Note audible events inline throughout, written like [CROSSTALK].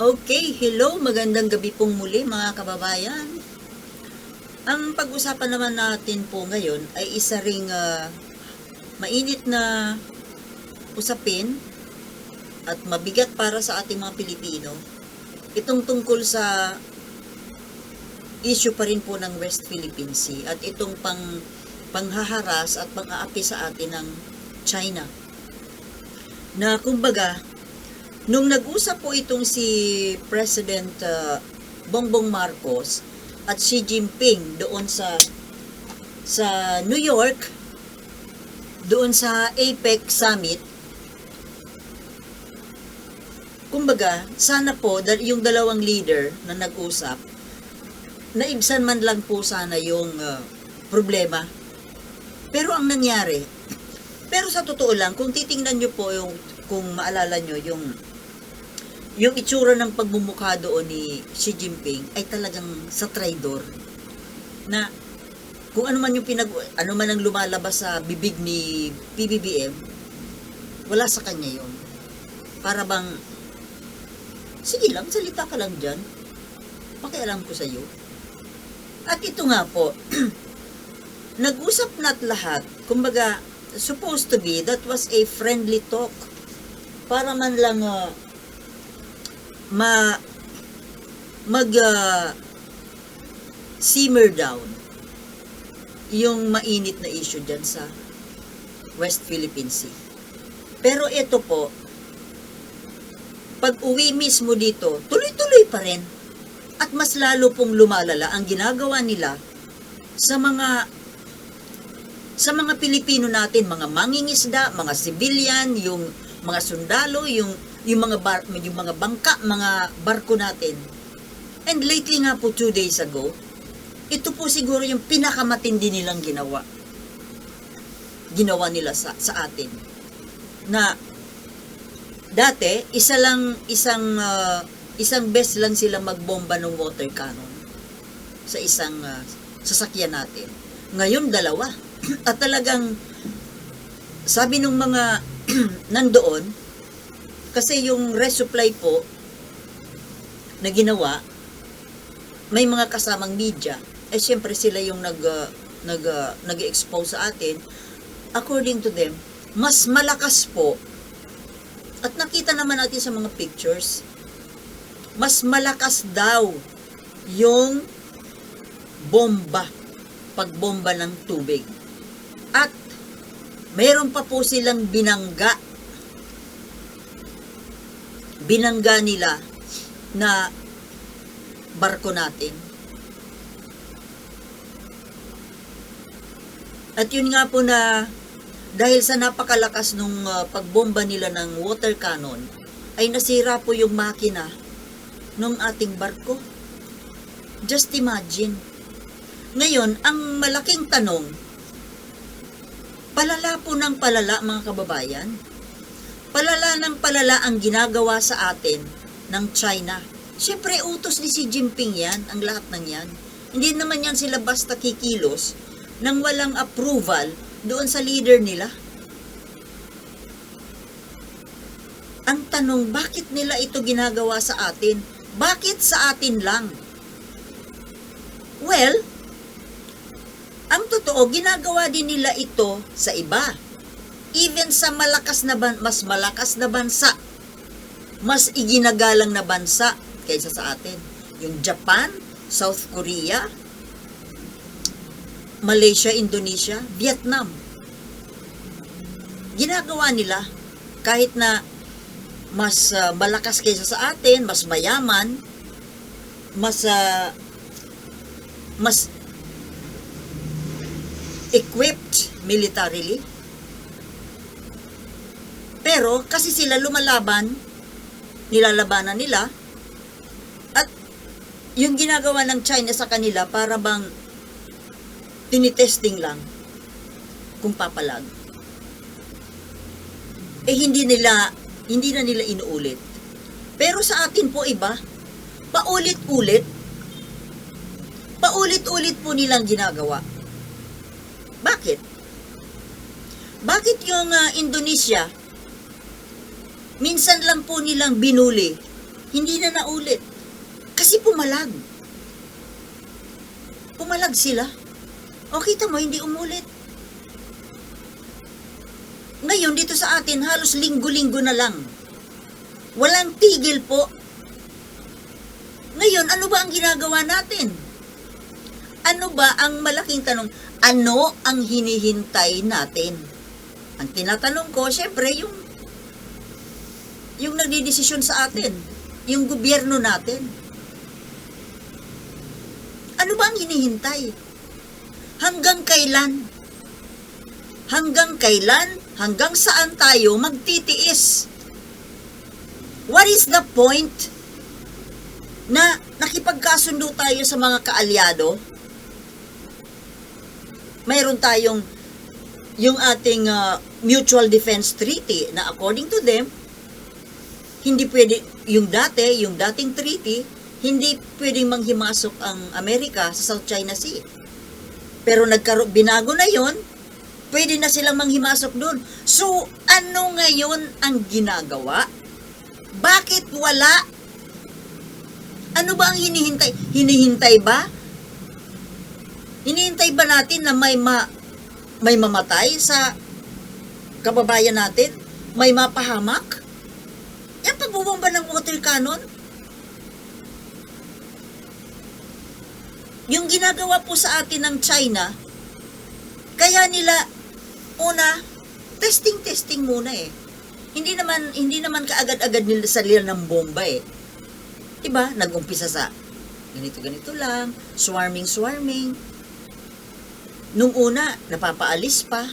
Okay, hello, magandang gabi pong muli mga kababayan. Ang pag-usapan naman natin po ngayon ay isa ring ah, mainit na usapin at mabigat para sa ating mga Pilipino. Itong tungkol sa issue pa rin po ng West Philippine Sea at itong pang panghaharas at pang-aapi sa atin ng China. Na kumbaga, Nung nag-usap po itong si President uh, Bongbong Marcos at Xi Jinping doon sa sa New York, doon sa APEC Summit, kumbaga, sana po yung dalawang leader na nag-usap, naibsan man lang po sana yung uh, problema. Pero ang nangyari, pero sa totoo lang, kung titingnan nyo po yung, kung maalala nyo yung yung itsura ng pagmumukha doon ni Xi Jinping ay talagang sa traidor na kung ano man yung pinag ano man ang lumalabas sa bibig ni PBBM wala sa kanya yon para bang sige lang salita ka lang dyan. Pakialam ko sa iyo at ito nga po [CLEARS THROAT] nag-usap na't lahat. Kumbaga supposed to be that was a friendly talk. Para man lang ah, ma mag ah, simmer down yung mainit na issue dyan sa West Philippine Sea. Pero ito po, pag uwi mismo dito, tuloy-tuloy pa rin. At mas lalo pong lumalala ang ginagawa nila sa mga sa mga Pilipino natin, mga mangingisda, mga civilian, yung mga sundalo, yung yung mga bar, yung mga bangka, mga barko natin. And lately nga po, two days ago, ito po siguro yung pinakamatindi nilang ginawa. Ginawa nila sa, sa atin. Na, dati, isa lang, isang, ah, isang best lang sila magbomba ng water cannon sa isang ah, sasakyan natin. Ngayon, dalawa. [CLEARS THROAT] At talagang, sabi nung mga [CLEARS THROAT] nandoon, kasi yung resupply po na ginawa, may mga kasamang media. Eh syempre sila yung nag uh, nag uh, nag-expose sa atin. According to them, mas malakas po. At nakita naman natin sa mga pictures, mas malakas daw yung bomba, pagbomba ng tubig. At mayroon pa po silang binangga binangga nila na barko natin. At yun nga po na dahil sa napakalakas nung uh, pagbomba nila ng water cannon, ay nasira po yung makina ng ating barko. Just imagine. Ngayon, ang malaking tanong, palala po ng palala mga kababayan, palala ng palala ang ginagawa sa atin ng China. Siyempre, utos ni Xi Jinping yan, ang lahat ng yan. Hindi naman yan sila basta kikilos nang walang approval doon sa leader nila. Ang tanong, bakit nila ito ginagawa sa atin? Bakit sa atin lang? Well, ang totoo, ginagawa din nila ito sa iba even sa malakas na ban- mas malakas na bansa, mas iginagalang na bansa kaysa sa atin. Yung Japan, South Korea, Malaysia, Indonesia, Vietnam. Ginagawa nila kahit na mas uh, malakas kaysa sa atin, mas mayaman, mas uh, mas equipped militarily, pero kasi sila lumalaban, nilalabanan nila, at yung ginagawa ng China sa kanila para bang tinitesting lang kung papalag. Eh hindi nila, hindi na nila inuulit. Pero sa atin po iba, paulit-ulit, paulit-ulit po nilang ginagawa. Bakit? Bakit yung ah, Indonesia, minsan lang po nilang binuli Hindi na naulit. Kasi pumalag. Pumalag sila. O kita mo, hindi umulit. Ngayon, dito sa atin, halos linggo-linggo na lang. Walang tigil po. Ngayon, ano ba ang ginagawa natin? Ano ba ang malaking tanong? Ano ang hinihintay natin? Ang tinatanong ko, syempre, yung yung nagdidesisyon sa atin, yung gobyerno natin. Ano ba ang hinihintay? Hanggang kailan? Hanggang kailan? Hanggang saan tayo magtitiis? What is the point na nakipagkasundo tayo sa mga kaalyado? Mayroon tayong yung ating uh, mutual defense treaty na according to them, hindi pwede, yung dati, yung dating treaty, hindi pwedeng manghimasok ang Amerika sa South China Sea. Pero nagkaro binago na yon, pwede na silang manghimasok doon. So, ano ngayon ang ginagawa? Bakit wala? Ano ba ang hinihintay? Hinihintay ba? Hinihintay ba natin na may ma may mamatay sa kababayan natin? May mapahamak? Pagbubomba ng water cannon? Yung ginagawa po sa atin ng China, kaya nila, una, testing-testing muna eh. Hindi naman, hindi naman kaagad-agad nila sa nila ng bomba eh. Diba? Nag-umpisa sa ganito-ganito lang, swarming-swarming. Nung una, napapaalis pa.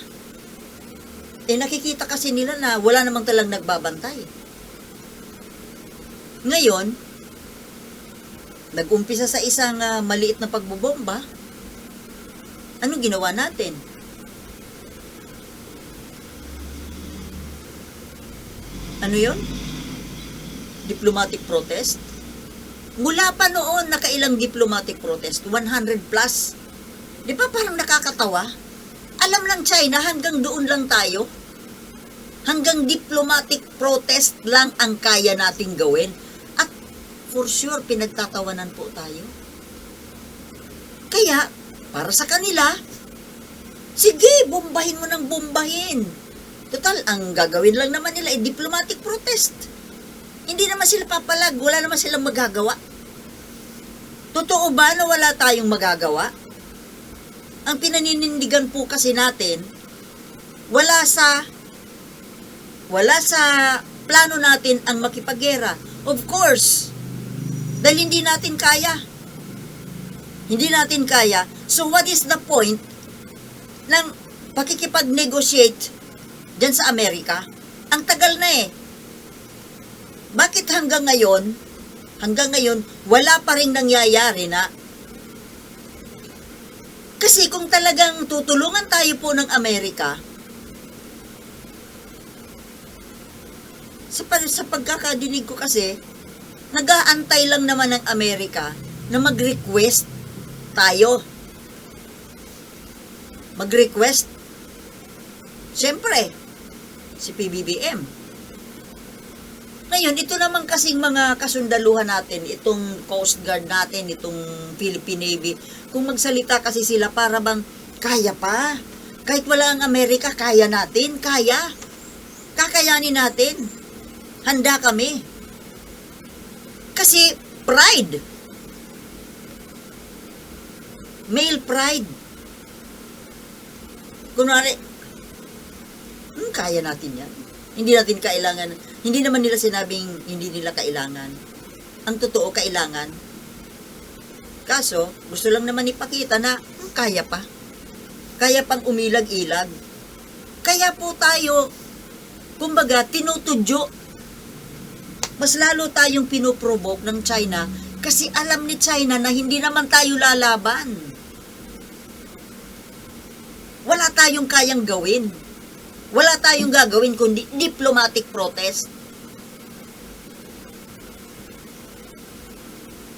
Eh nakikita kasi nila na wala namang talang nagbabantay. Ngayon, nag-umpisa sa isang ah, maliit na pagbobomba. Ano ginawa natin? Ano yon? Diplomatic protest? Mula pa noon, nakailang diplomatic protest? 100 plus? Di ba parang nakakatawa? Alam lang China, hanggang doon lang tayo. Hanggang diplomatic protest lang ang kaya nating gawin. For sure, pinagtatawanan po tayo. Kaya, para sa kanila, sige, bombahin mo ng bombahin. Total, ang gagawin lang naman nila ay diplomatic protest. Hindi naman sila papalag, wala naman silang magagawa. Totoo ba na wala tayong magagawa? Ang pinaninindigan po kasi natin, wala sa wala sa plano natin ang makipaggera. Of course, dahil hindi natin kaya. Hindi natin kaya. So what is the point ng pakikipag-negotiate dyan sa Amerika? Ang tagal na eh. Bakit hanggang ngayon, hanggang ngayon, wala pa rin nangyayari na kasi kung talagang tutulungan tayo po ng Amerika, sa, sa pagkakadinig ko kasi, nag-aantay lang naman ng Amerika na mag-request tayo. Mag-request. Siyempre, si PBBM. Ngayon, ito naman kasing mga kasundaluhan natin, itong Coast Guard natin, itong Philippine Navy, kung magsalita kasi sila para bang kaya pa. Kahit wala ang Amerika, kaya natin, kaya. Kakayanin natin. Handa kami. Kasi pride. Male pride. Kunwari, hmm, kaya natin yan. Hindi natin kailangan, hindi naman nila sinabing hindi nila kailangan. Ang totoo, kailangan. Kaso, gusto lang naman ipakita na hmm, kaya pa. Kaya pang umilag-ilag. Kaya po tayo, kumbaga, tinutudyo. Mas lalo tayong pinoprovoke ng China kasi alam ni China na hindi naman tayo lalaban. Wala tayong kayang gawin. Wala tayong gagawin kundi diplomatic protest.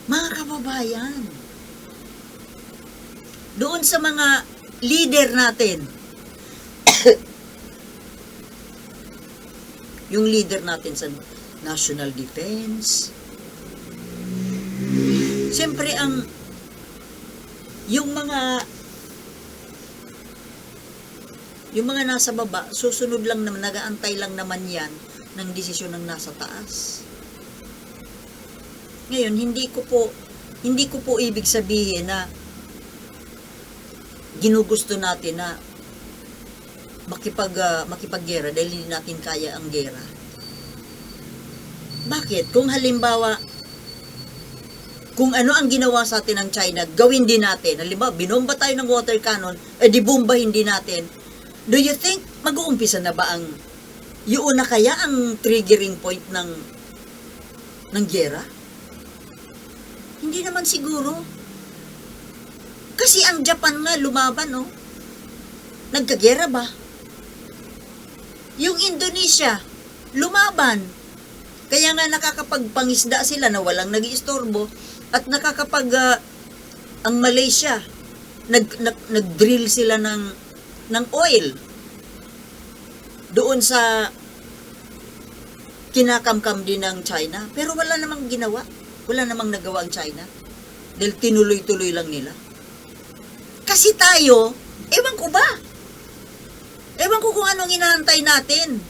Mga kababayan, doon sa mga leader natin, [COUGHS] yung leader natin sa national defense, Siyempre ang yung mga yung mga nasa baba, susunod lang naman, nagaantay lang naman yan ng desisyon ng nasa taas. Ngayon, hindi ko po, hindi ko po ibig sabihin na ginugusto natin na makipag, ah, makipaggera dahil hindi natin kaya ang gera. Bakit? Kung halimbawa, kung ano ang ginawa sa atin ng China, gawin din natin. Halimbawa, binomba tayo ng water cannon, eh di bombahin din natin. Do you think mag-uumpisa na ba ang yun na kaya ang triggering point ng ng gera? Hindi naman siguro. Kasi ang Japan nga lumaban, no? Nagkagera ba? Yung Indonesia, lumaban. Kaya nga nakakapagpangisda sila na walang nag-iistorbo at nakakapag ah, ang Malaysia nag, nag nag-drill sila ng ng oil doon sa kinakamkam din ng China. Pero wala namang ginawa. Wala namang nagawa ang China. Dahil tinuloy-tuloy lang nila. Kasi tayo ewan ko ba? Ewan ko kung anong inaantay natin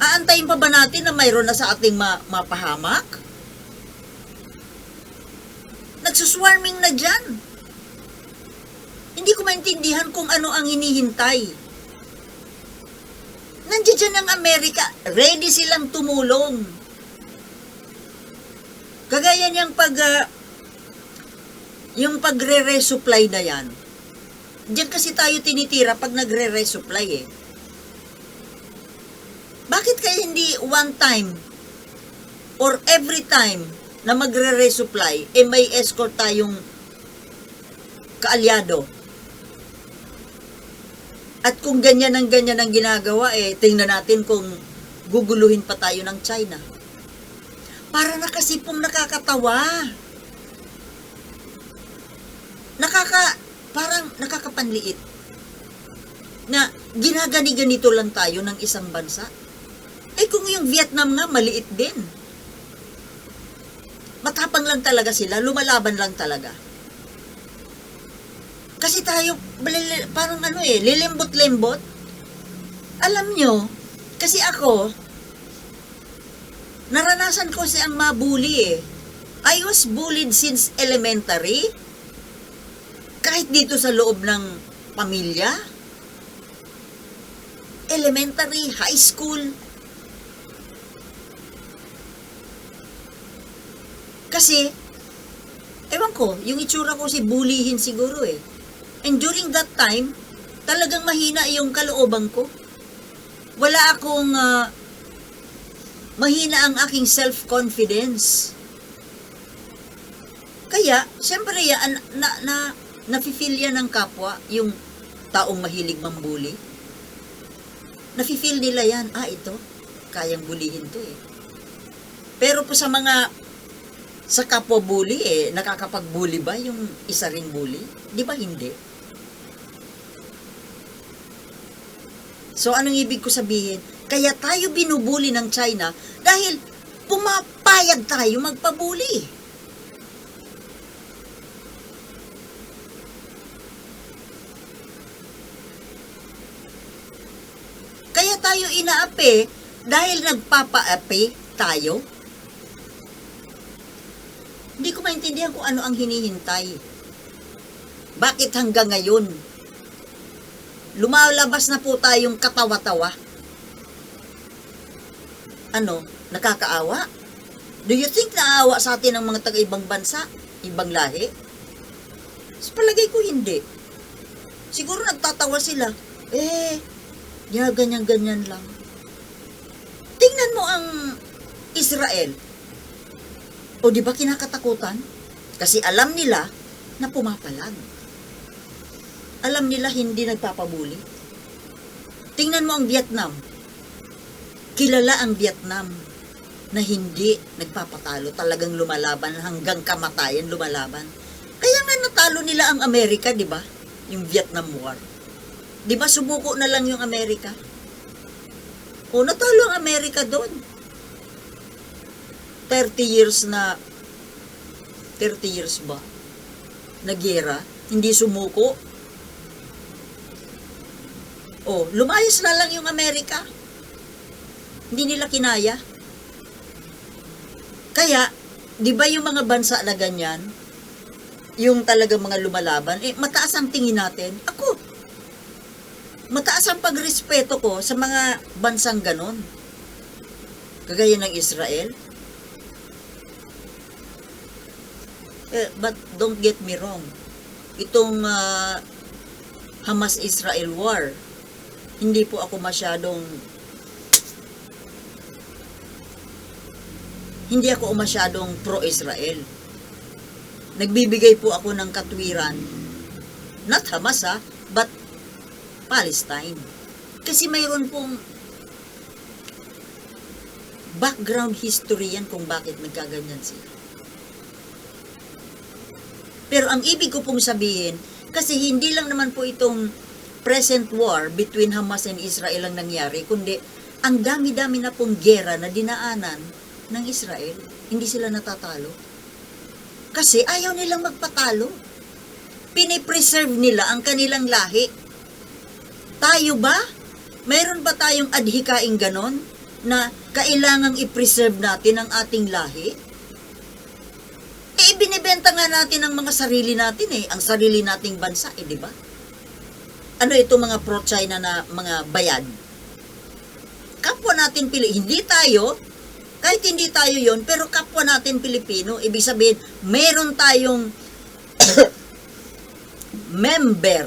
aantayin pa ba natin na mayroon na sa ating ma- mapahamak nagsuswarming na dyan hindi ko maintindihan kung ano ang hinihintay. Nandiyan dyan ang Amerika, ready silang tumulong. Kagaya niyang pag, ah, yung pagre-resupply na yan. Diyan kasi tayo tinitira pag nagre-resupply eh. Hindi one time or every time na magre-resupply, eh may escort tayong kaalyado? At kung ganyan ang ganyan ang ginagawa, eh, tingnan natin kung guguluhin pa tayo ng China. Para na kasi pong nakakatawa. Nakaka, parang nakakapanliit. Na ginagani-ganito lang tayo ng isang bansa. Eh kung yung Vietnam nga, maliit din. Matapang lang talaga sila, lumalaban lang talaga. Kasi tayo, parang ano eh, lilimbot-limbot. Alam nyo, kasi ako, naranasan ko siyang mabuli eh. I was bullied since elementary. Kahit dito sa loob ng pamilya. Elementary, high school. Kasi, ewan ko, yung itsura ko si bulihin siguro eh. And during that time, talagang mahina yung kalooban ko. Wala akong ah, mahina ang aking self-confidence. Kaya, siyempre yan, na, na, nafe-feel yan ng kapwa, yung taong mahilig mambuli. Nafe-feel nila yan, ah, ito, kayang bulihin to eh. Pero po sa mga, sa kapwa bully eh, nakakapag-bully ba yung isa ring bully? Di ba hindi? So, anong ibig ko sabihin? Kaya tayo binubuli ng China dahil pumapayag tayo magpabuli. Kaya tayo inaapi dahil nagpapaapi tayo. Hindi ko maintindihan kung ano ang hinihintay. Bakit hanggang ngayon? Lumalabas na po tayong katawa-tawa. Ano? Nakakaawa? Do you think naawa sa atin ang mga taga-ibang bansa? Ibang lahi? Sa palagay ko hindi. Siguro nagtatawa sila. Eh, ya ganyan-ganyan lang. Tingnan mo ang Israel. O di ba kinakatakutan? Kasi alam nila na pumapalag. Alam nila hindi nagpapabuli. Tingnan mo ang Vietnam. Kilala ang Vietnam na hindi nagpapatalo, talagang lumalaban hanggang kamatayan lumalaban. Kaya nga natalo nila ang Amerika, di ba? Yung Vietnam War. Di ba sumuko na lang yung Amerika? O natalo ang Amerika doon. 30 years na 30 years ba? Nagyera, hindi sumuko. Oh, lumayas na lang yung Amerika. Hindi nila kinaya. Kaya, di ba yung mga bansa na ganyan, yung talaga mga lumalaban, eh, mataas ang tingin natin. Ako, mataas ang pagrespeto ko sa mga bansang ganon. Kagaya ng Israel. Eh, but don't get me wrong. Itong ah, Hamas-Israel war, hindi po ako masyadong hindi ako masyadong pro-Israel. Nagbibigay po ako ng katwiran, not Hamas ha, but Palestine. Kasi mayroon pong background history yan kung bakit nagkaganyan sila. Pero ang ibig ko pong sabihin, kasi hindi lang naman po itong present war between Hamas and Israel ang nangyari, kundi ang dami-dami na pong gera na dinaanan ng Israel. Hindi sila natatalo. Kasi ayaw nilang magpatalo. Pinipreserve nila ang kanilang lahi. Tayo ba? Mayroon ba tayong adhikaing ganon na kailangang i-preserve natin ang ating lahi? Binibenta nga natin ang mga sarili natin eh, ang sarili nating bansa eh, di ba? Ano ito mga pro-China na mga bayad? Kapwa natin pili, hindi tayo, kahit hindi tayo yon pero kapwa natin Pilipino, ibig sabihin, meron tayong [COUGHS] member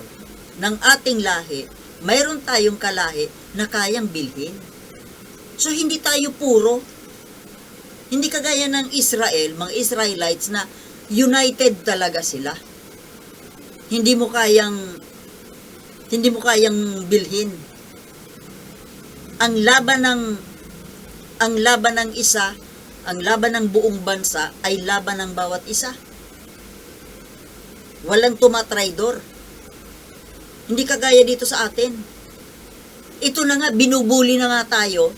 ng ating lahi, mayroon tayong kalahi na kayang bilhin. So, hindi tayo puro. Hindi kagaya ng Israel, mga Israelites na united talaga sila. Hindi mo kayang hindi mo kayang bilhin. Ang laban ng ang laban ng isa, ang laban ng buong bansa ay laban ng bawat isa. Walang tumatraydor. Hindi kagaya dito sa atin. Ito na nga, binubuli na nga tayo.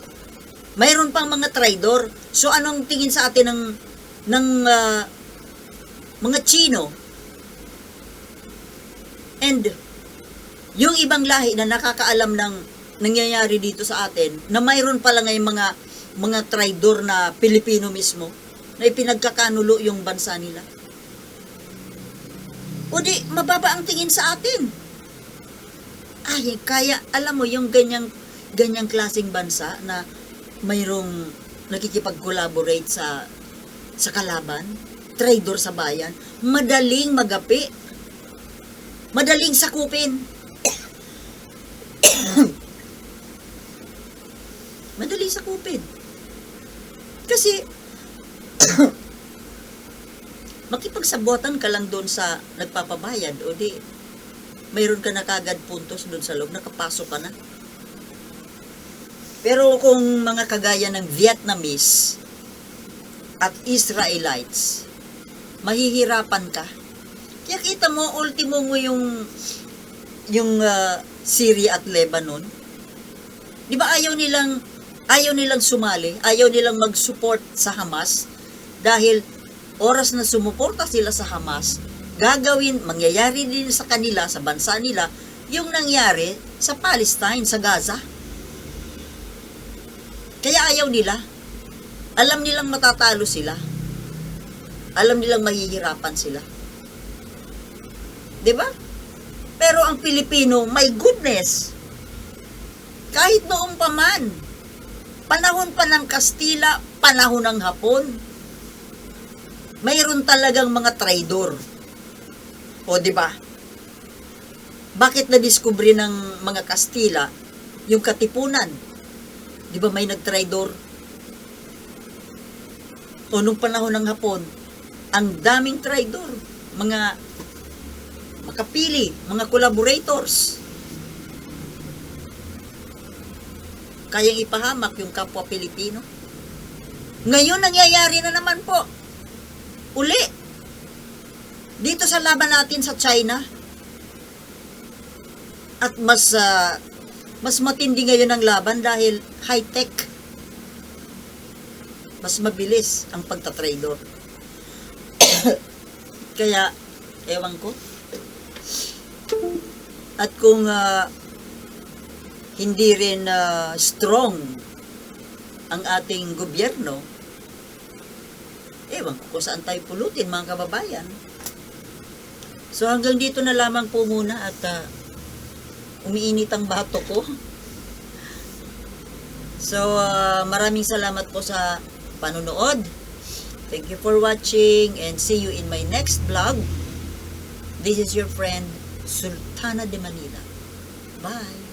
Mayroon pang mga traidor. So anong tingin sa atin ng ng ah, mga Chino? And yung ibang lahi na nakakaalam ng nangyayari dito sa atin, na mayroon pala ngayong mga mga traidor na Pilipino mismo, na ipinagkakanulo yung bansa nila. O di, mababa ang tingin sa atin. Ay, kaya, alam mo, yung ganyang, ganyang klaseng bansa na mayroong nakikipag-collaborate sa, sa kalaban, traidor sa bayan, madaling magapi. Madaling sakupin. [COUGHS] Madaling sakupin. Kasi, [COUGHS] makipagsabotan ka lang doon sa nagpapabayad o di mayroon ka na kagad puntos doon sa loob, nakapasok ka na. Pero kung mga kagaya ng Vietnamese at Israelites, mahihirapan ka. Kaya kita mo, ultimo mo yung yung ah, Syria at Lebanon. Di ba ayaw nilang ayaw nilang sumali, ayaw nilang mag-support sa Hamas dahil oras na sumuporta sila sa Hamas, gagawin, mangyayari din sa kanila, sa bansa nila, yung nangyari sa Palestine, sa Gaza. Kaya ayaw nila. Alam nilang matatalo sila. Alam nilang mahihirapan sila. 'Di ba? Pero ang Pilipino, my goodness, kahit noong pa man, panahon pa ng Kastila, panahon ng Hapon, mayroon talagang mga traidor. O, di ba? Bakit na-discover ng mga Kastila yung katipunan? Di ba may nagtraidor? O nung panahon ng Hapon, ang daming traidor. Mga makapili, mga collaborators. Kayang ipahamak yung kapwa Pilipino. Ngayon, nangyayari na naman po. Uli. Dito sa laban natin sa China. At mas ah, mas matindi ngayon ang laban dahil high-tech. Mas mabilis ang pagtatrader. [COUGHS] Kaya, ewan ko. At kung ah, hindi rin ah, strong ang ating gobyerno, ewan ko kung saan tayo pulutin mga kababayan. So hanggang dito na lamang po muna at ah, umiinit ang bato ko. So ah, maraming salamat po sa panonood. Thank you for watching and see you in my next vlog. This is your friend Sultana de Manila. Bye.